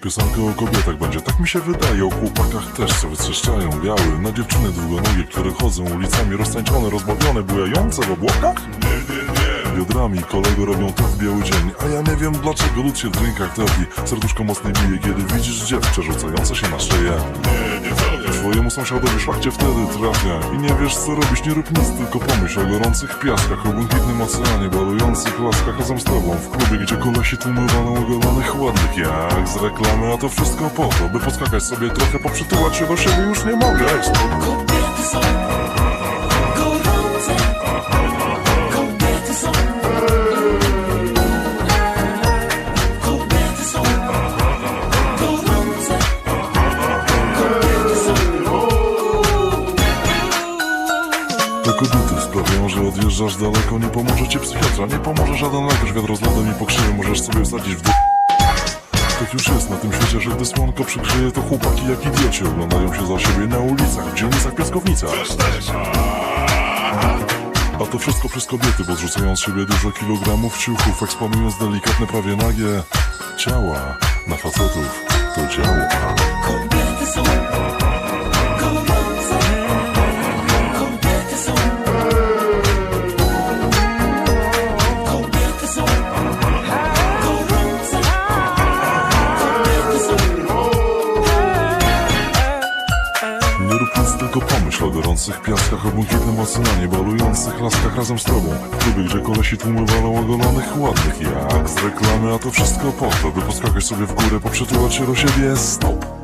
piosenka o kobietach będzie, tak mi się wydaje O chłopakach też co wytrzeszczają biały. Na dziewczyny długonogie, które chodzą ulicami Roztańczone, rozbawione, bujające w obłokach? Biodrami kolego robią to w biały dzień. A ja nie wiem dlaczego lud się w drinkach topi Serduszko mocno bije, kiedy widzisz dziewczę rzucające się na szyję Twojemu sąsiadowi szlak cię wtedy trafia? I nie wiesz co robić, nie rób nic, tylko pomyśl o gorących piaskach O błękitnym oceanie, balujących laskach razem z tobą W klubie, gdzie kolesi tłumy ogolonych ładnych jak z reklamy A to wszystko po to, by podskakać sobie trochę Poprzytulać się do siebie już nie mogę. Kobiety kobiety sprawiają, że odjeżdżasz daleko. Nie pomoże ci psychiatra, nie pomoże żaden lekarz. Wiatr z lodem i pokrzywy możesz sobie wsadzić w dół tak już jest na tym świecie, że gdy słonko przygrzeje To chłopaki jak idioci oglądają się za siebie na ulicach W dzielnicach, piaskownicach. A to wszystko przez kobiety, bo zrzucając siebie dużo kilogramów ciuchów Eksponując delikatne, prawie nagie ciała. Na facetów to działa gorących piaskach, o błękitnym oceanie, balujących laskach razem z tobą. W klubie, gdzie kolesi tłumy walą ogolonych ładnych jak z reklamy, a to wszystko po to, by poskakać sobie w górę, poprzytulać się do siebie. Stop!